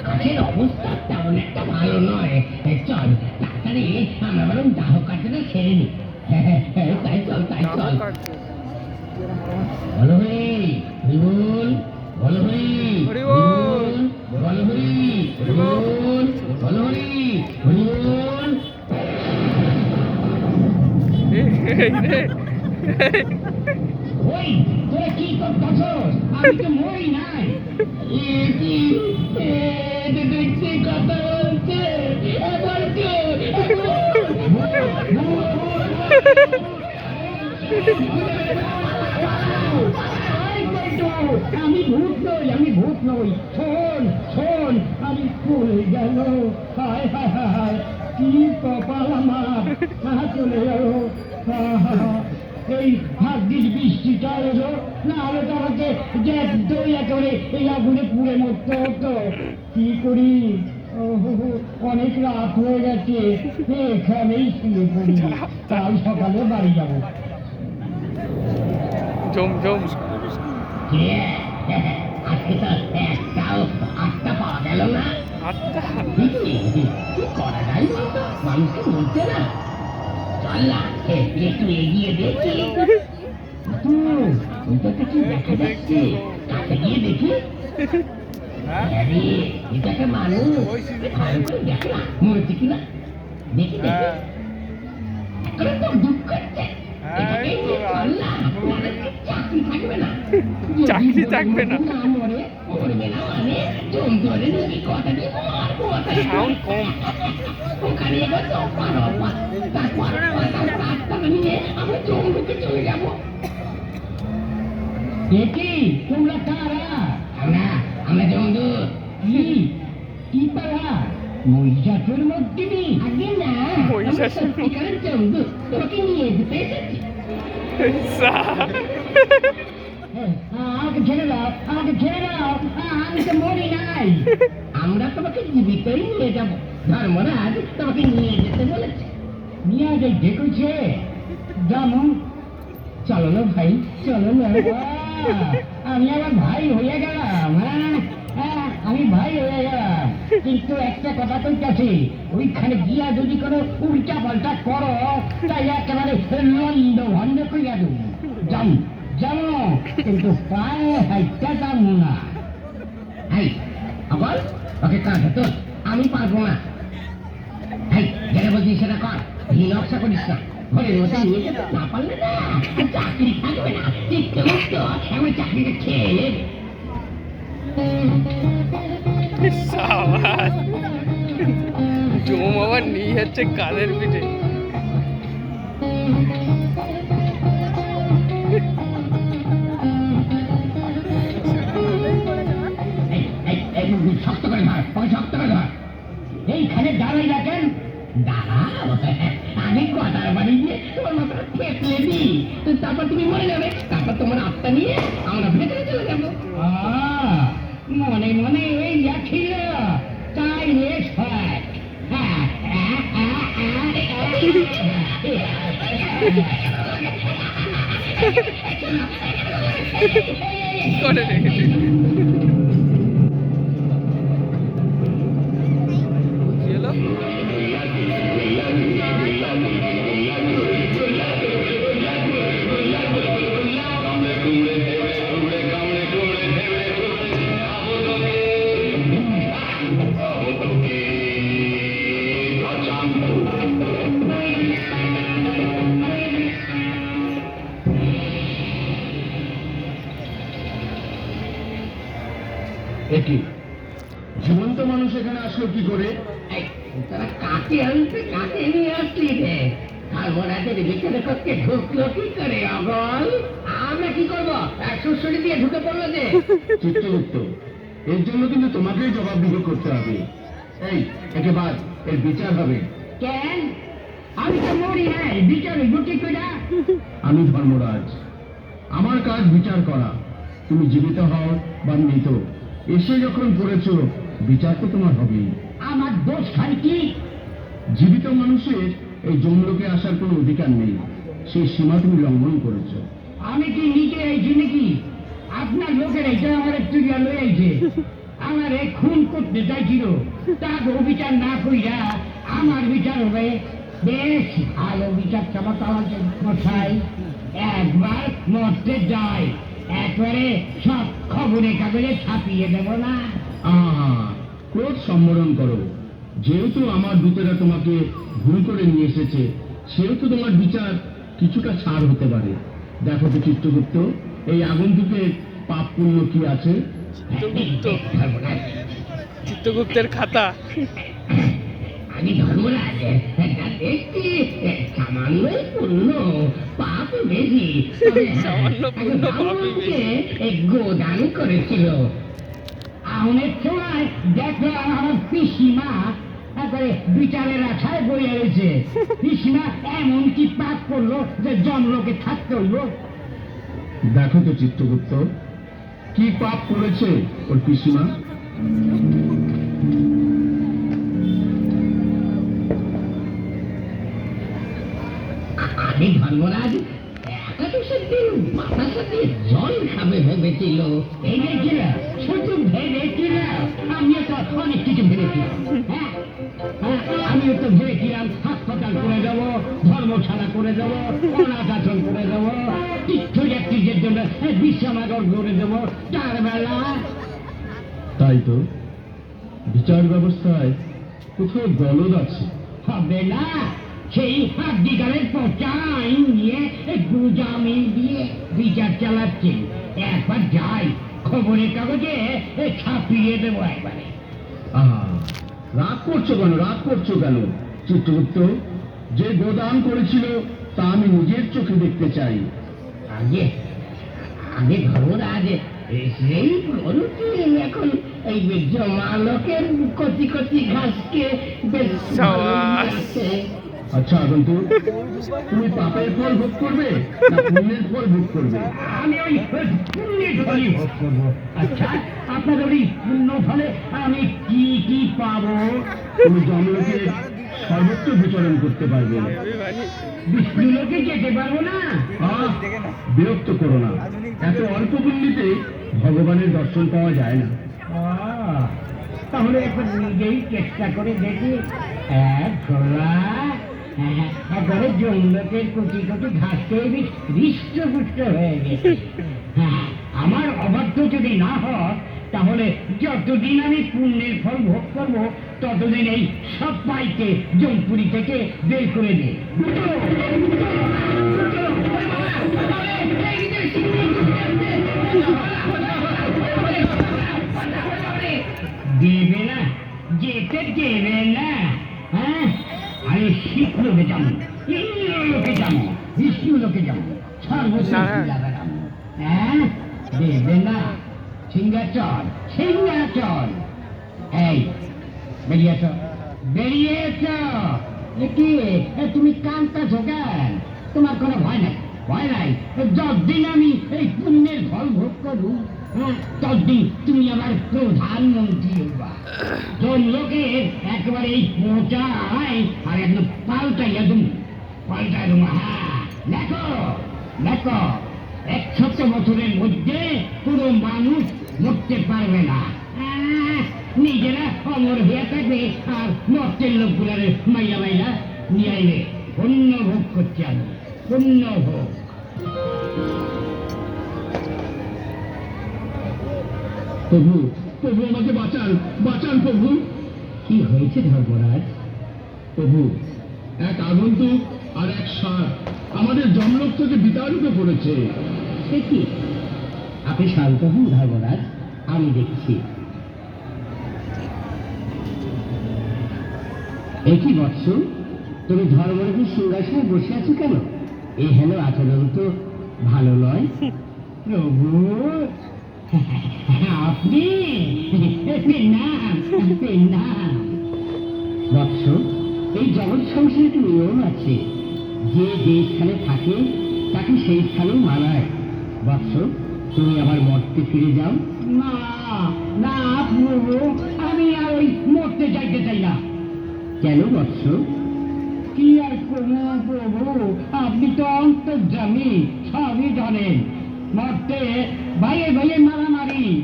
আকাশের অবস্থা তেমন একটা ভালো নয় চল তাড়াতাড়ি আমরা বরং দাহ কাটাটা সেরে নি তাই চল তাই চল বলো হরি হরিবল বলো হরি হরি বল। বলো হরি হরিবল বলো হরি হরিবল ওই তোরা কি করতেছস আমি তো মরি নাই দেখছি কথা বলছে এবার আমি ভূত নই আমি ভূত নই শোন শোন আমি ফুল গেল হায় হায় হায় হায় কি কপাল আমার চলে গেল হা, হা। এই ভাগ্যিস বৃষ্টিটা এলো না হলে তো আমাকে দই একেবারে এই আগুনে পুড়ে মরতে হতো। কি করি? অনেক রাত হয়ে গেছে এখানেই শুয়ে পড়ি। কাল সকালে বাড়ি যাব। জম জম। আজকে তো একটাও আটটা পাওয়া গেল না। আচ্ছা কি করা যায় বলতো? বলছে না। এ, একটু এগিয়ে দেখি ওইটাতে কি দেখা যাচ্ছে কাছে গিয়ে দেখি আরে এটা একটা মানুষ ভালো করে দেখো না মরেছে কিনা দেখি দেখি হ্যাঁ এখন তো দুঃখ হ্যাঁ, তো চাকরি থাকবে না মানে সাউন্ড কম ওখানে এবার চপ্পা রপ্পা তারপর রাস্তাটা নিয়ে আমরা জঙ্গলকে চলে যাব কি তোমরা কারা আমরা আমরা জঙ্গল কি কি পারা মহিষাসুর মধ্যে আগে না মহিষাসুর। সত্যিকারের জঙ্গল তোমাকে নিয়ে যেতে এসেছি সা আমাকে ছেড়ে দাও আমাকে ছেড়ে দাও আমি তো মরি নাই আমরা তোমাকে জীবিতই নিয়ে যাব ধর্মরাজ তোমাকে নিয়ে যেতে বলেছে। নিয়ে যাই ডেকেছে। যেমন চলো না ভাই চলো না। আমি আমার ভাই হয়ে গেলাম হ্যাঁ? হ্যাঁ, আমি ভাই হয়ে গেলাম। কিন্তু একটা কথা তো কাছে ওইখানে গিয়া যদি কোনো উল্টা পাল্টা করো তাই একেবারে লন্ড ভন্ড করিয়া দেবো। যাম যাব কিন্তু পায়ে হাইটা যাব না। হাই আবার? ওকে কাঁধে তো আমি পারব না। হাই, যেটা বলছি সেটা কর। এই নকশা করিস না। ঘরের নিয়ে না পারলে না, চাকরি থাকবে না। চাকরিটা খেয়ে নেবে আবার নিয়ে যাচ্ছে কাদের পিঠে। তারপর তুমি মরে যাবে তারপর তোমার আত্মা নিয়ে আমরা ভেতরে চলে যাব মনে মনে এই ছিল তাই রে হয় করে রেখেছে ভিতরে করতে ঢুকলো কি করে অগল? আমরা কি করব? সুসুরি দিয়ে ঢুকে পড়ল যে। চিত্তগুপ্ত এর জন্য কিন্তু তোমাকেই জবাবদিহি করতে হবে। এই একে বাদ এর বিচার হবে। কেন? আমি তো মরি নাই বিচার গুটি আমি ধর্মরাজ। আমার কাজ বিচার করা। তুমি জীবিত হও বা মৃত। এসে যখন পড়েছ বিচার তো তোমার হবেই। আমার দোষ খাই কি? জীবিত মানুষের এই জমলোকে আসার কোনো অধিকার নেই। সেই সীমা তুমি লঙ্ঘন করেছ। আমি কি নিজে আইছি নাকি আপনার লোকের এটা আমার একটু গেল আইছে। আমার এই খুন করতে চাইছিল। তার বিচার না কইরা আমার বিচার হবে। বেশ ভালো বিচার চালাতে আমাকে মশাই। একবার মরতে যায়। একবারে সব খবরে কাগজে ছাপিয়ে দেব না। আহা ক্রোধ সম্বরণ করো। যেহেতু আমার দূতেরা তোমাকে ভুল করে নিয়ে এসেছে সেহেতু তোমার বিচার কিছুটা ছাড় হতে পারে। দেখো তো চিত্রগুপ্ত এই আগন্তুকের পাপ পুণ্য কি আছে? চিত্রগুপ্ত চিত্রগুপ্তের খাতা। আমি ধর্মরাজ দেখছি সামান্য পূর্ণ পাপ বেশি। সামান্য পূর্ণ গোদান করেছিল। দেখলাম আমার পিসিমা একবারে বিচারের আশায় বইয়া রয়েছে পিসিমা এমন কি পাপ করল যে জমলোকে থাকতে হইল দেখো তো চিত্রগুপ্ত কি পাপ করেছে ওর পিসিমা? আমি ধর্মরাজ একাদশের দিন বাতাসা দিয়ে জল খাবে ভেবেছিল। শুধু আমিও তো অনেক কিছু ভেবেছিলাম। হ্যাঁ আমিও তো ভেবেছিলাম হাসপাতাল করে দেবো ধর্মশালা করে দেবো অনাথ আশ্রম করে দেবো তীর্থযাত্রীদের জন্য বিশ্রামাগর করে দেবো চার বেলা। তাই তো? বিচার ব্যবস্থায় কোথাও গলদ আছে। হবে না। সেই হাড্ডিগালের পচা আইন নিয়ে গুজামি দিয়ে বিচার চালাচ্ছে। একবার যাই খবরের কাগজে ছাপিয়ে দেবো একবারে। আহা রাগ করছ কেন? রাগ করছ কেন? চিত্রগুপ্ত যে গোদান করেছিল তা আমি নিজের চোখে দেখতে চাই। আগে আগে ধর্মরাজ সেই গরুটি এখন এই জমালকের কচি কচি ঘাসকে বেশ। আচ্ছা আগন্তু তুমি পাপের ফল ভোগ করবে না পুণ্যের ফল ভোগ করবে? আমি ওই পুণ্যের ফলই ভোগ করব। আচ্ছা আপনাদের ওই পুণ্য ফলে আমি কি কি পাবো? তুমি জমলোকে সর্বত্র বিচরণ করতে পারবে বিষ্ণুলোকে যেতে পারব না। বিরক্ত করো না। এত অল্প পুণ্যিতে ভগবানের দর্শন পাওয়া যায় না। তাহলে একবার নিজেই চেষ্টা করে দেখি। এক একবারে জমলোকের কুচি কুচি ঘাস খেয়ে বেশ হৃষ্টপুষ্ট হয়ে গেছে। হ্যাঁ, আমার অবাধ্য যদি না হয় তাহলে যতদিন আমি পুণ্যের ফল ভোগ করব ততদিন এই সব পাইকে জমপুরি থেকে বের করে দে। দেবে না যেতে দেবে না হ্যাঁ? যাব। ইন্দ্র লোকে যাব বিষ্ণু লোকে যাব হ্যাঁ। দেবে না সিংহাচল সিংহাচল। এই বেরিয়ে এসো বেরিয়ে এসো কি তুমি কান্তাছো কেন? তোমার কোনো ভয় নাই ভয় নাই। যতদিন আমি এই পুণ্যের ফল ভোগ করু হ্যাঁ, তুমি আমার প্রধানমন্ত্রী হবা তোর লোকে একেবারে পৌঁছায় আর একদম পাল্টাইয়া তুমি পাল্টাই দেবো হ্যাঁ দেখো দেখো একশত বছরের মধ্যে কোনো মানুষ মরতে পারবে না। আহ, নিজেরা অমর হয়ে থাকবে আর মর্তের লোকগুলার মাইয়া মাইয়া নিয়ে আইবে। পুণ্য ভোগ করছে আমি পুণ্য ভোগ। প্রভু প্রভু আমাকে বাঁচান বাঁচান প্রভু। কি হয়েছে ধর্মরাজ? প্রভু এক আগন্তুক আর এক সার আমাদের জমলোক থেকে বিতাড়িত করেছে। সে কি? আপনি শান্ত হন ধর্মরাজ আমি দেখছি। একই বৎস? তুমি ধর্মরাজের সিংহাসনে বসে আছো কেন? এই হেন আচরণ তো ভালো নয়। প্রভু আপনি? বৎস এই জগৎ সংসারে একটি নিয়ম আছে। যে যে স্থানে থাকে তাকে সেই স্থানেই মানায়। বৎস তুমি আবার মরতে ফিরে যাও। না না প্রভু আমি আর ওই মরতে যাইতে চাই না। কেন বৎস? কি আর করব প্রভু? আপনি তো অন্তর্জামী সবই জানেন। মরতে ভাইয়ে ভাইয়ে মারামারি।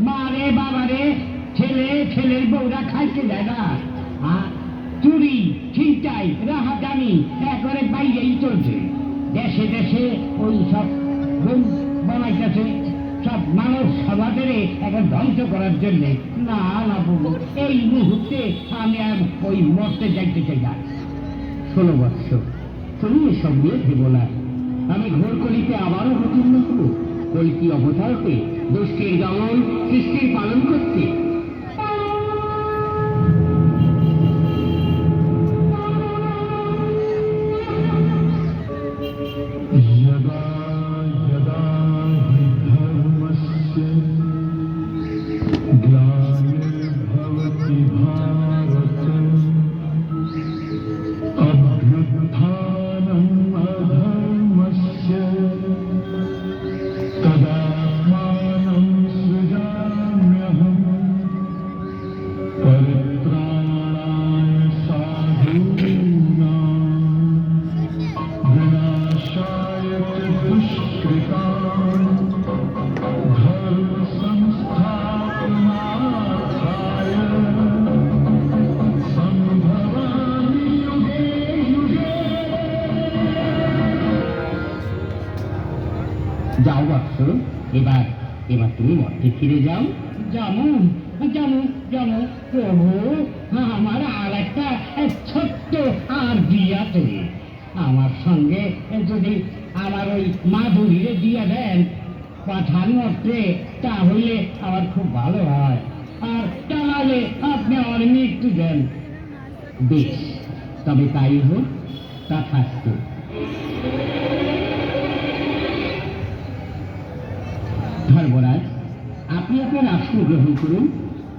মা রে, বাবা ছেলে, ছেলের বউরা খাইতে দেয় না। চুরি, ছিনতাই রাহাজানি একবারে বাইরেই চলছে। দেশে দেশে ওই সব গুম বানাইতেছে। সব মানব সমাজের একটা ধ্বংস করার জন্য। না না বলব এই মুহূর্তে আমি আর ওই মরতে যাইতে চাই না। ষোলো বৎস তুমি এসব নিয়ে ভেবো না। আমি ঘোর কলিতে আবারও অবতীর্ণ হব। কলকি অবতারকে দুষ্টির দমন সৃষ্টির পালন করতে। এবার তুমি মর্তে ফিরে যাও। যেমন যেমন যেমন প্রভু, আমার আর একটা ছোট্ট আর আছে আমার সঙ্গে যদি আমার ওই মাধুরীরে দিয়ে দেন, পাঠান মর্তে তাহলে আমার খুব ভালো হয়। আর তাহলে আপনি আমার মৃত্যু দেন। বেশ, তবে তাই হোক, তা ধর্মরাজ আসন গ্রহণ করুন।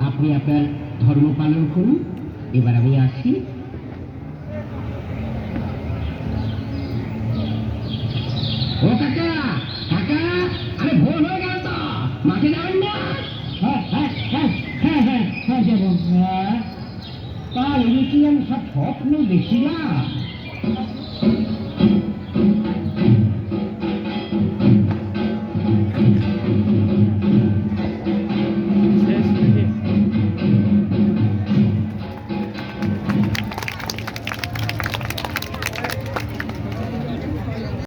আপনি আপনার ধর্ম পালন করুন। এবার আমি আসি। ও কাকা মাঠে হ্যাঁ হ্যাঁ হ্যাঁ হ্যাঁ হ্যাঁ হ্যাঁ হ্যাঁ সব স্বপ্ন দেখি না?